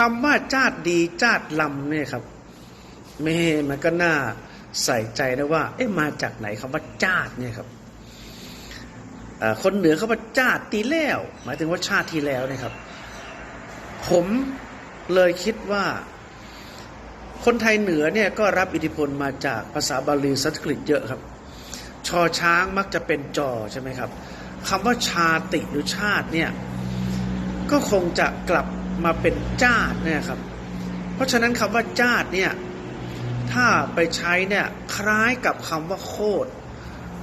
คำว่าจาดดีจาดลำเนี่ยครับแม่มันก็น่าใส่ใจนะว่า เอ๊ะมาจากไหนคำว่าจาดเนี่ยครับคนเหนือเขาว่าจาดตีแล้ว หมายถึงว่าชาติที่แล้วนะครับ ผมเลยคิดว่า คนไทยเหนือเนี่ยก็รับอิทธิพลมาจากภาษาบาลีสันสกฤตเยอะครับ ชอช้างมักจะเป็นจอใช่ไหมครับคำว่าชาติหรือชาติเนี่ยก็คงจะกลับมาเป็นจาดเนี่ยครับ เพราะฉะนั้นคำว่าจาดเนี่ยถ้าไปใช้เนี่ยคล้ายกับคำว่าโคตร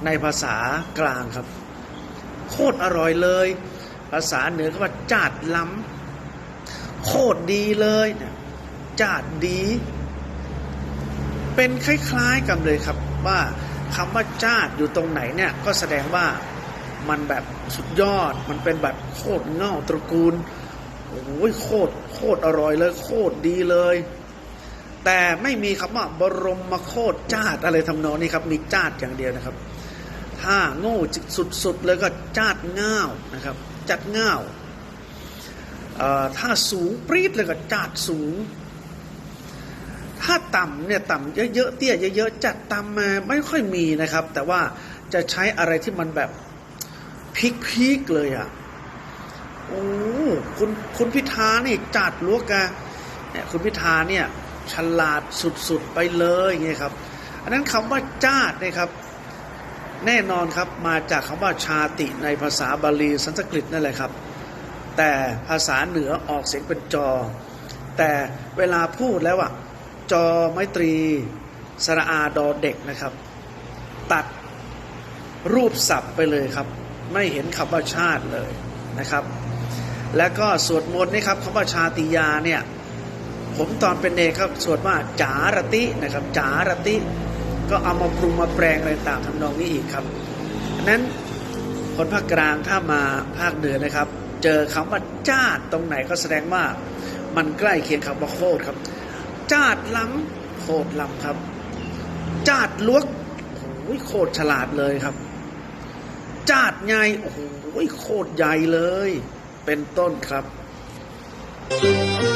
ในภาษากลางครับ โคตรอร่อยเลย ภาษาเหนือก็ว่าจาดล้ำโคตรดีเลยเนี่ยจาดดี เป็นคล้ายๆกันเลยครับว่าคำว่าจาดอยู่ตรงไหนเนี่ยก็แสดงว่ามันแบบสุดยอด มันเป็นแบบโคตรเง่าตระกูลโอ้ยโคตรโคตรอร่อยเลย โคตรดีเลย แต่ไม่มีคำว่าบรมมาโคตรจาดอะไรทำนองนี้ครับ มีจาดอย่างเดียวนะครับ ถ้าโง่สุดๆเลยก็จาดเง่านะครับจัดง่าวเอ่อถ้าสูงปรี๊ดเลยก็จาดสูง ถ้าต่ำเนี่ยต่ำเยอะๆเตี้ยเยอะๆจัดต่ำมาไม่ค่อยมีนะครับ แต่ว่าจะใช้อะไรที่มันแบบพีคๆเลยอะโอ้คุณคุณพิธานี่จัดลวกกเนี่ยคุณพิธาเนี่ยฉลาดสุดๆไปเลยไงครับ อันนั้นคำว่าจาดเนี่ยครับ แน่นอนครับมาจากคำว่าชาติในภาษาบาลีสันสกฤตนั่นแหละครับ แต่ภาษาเหนือออกเสียงเป็นจอ แต่เวลาพูดแล้วอะ จอไมตรีสระอาดอเด็กนะครับ ตัดรูปศัพท์ไปเลยครับ ไม่เห็นคำว่าชาติเลยนะครับ แล้วก็สวดมนต์นี่ครับคำว่าชาติยาเนี่ยผมตอนเป็นเด็กครับสวดว่าจารตินะครับจารติ ก็เอามาปรุงมาแปลงอะไรต่างทำนองนี้อีกครับนั้นคนภาคกลางถ้ามาภาคเหนือนะครับ เจอคำว่าจาดตรงไหนก็แสดงว่ามันใกล้เคียงคำว่าโคตรครับ จาดล้ำโคตรล้ำครับ จาดลวกโอ้โหโคตรฉลาดเลยครับ จาดใหญ่โอ้โหโคตรใหญ่เลย เป็นต้นครับ「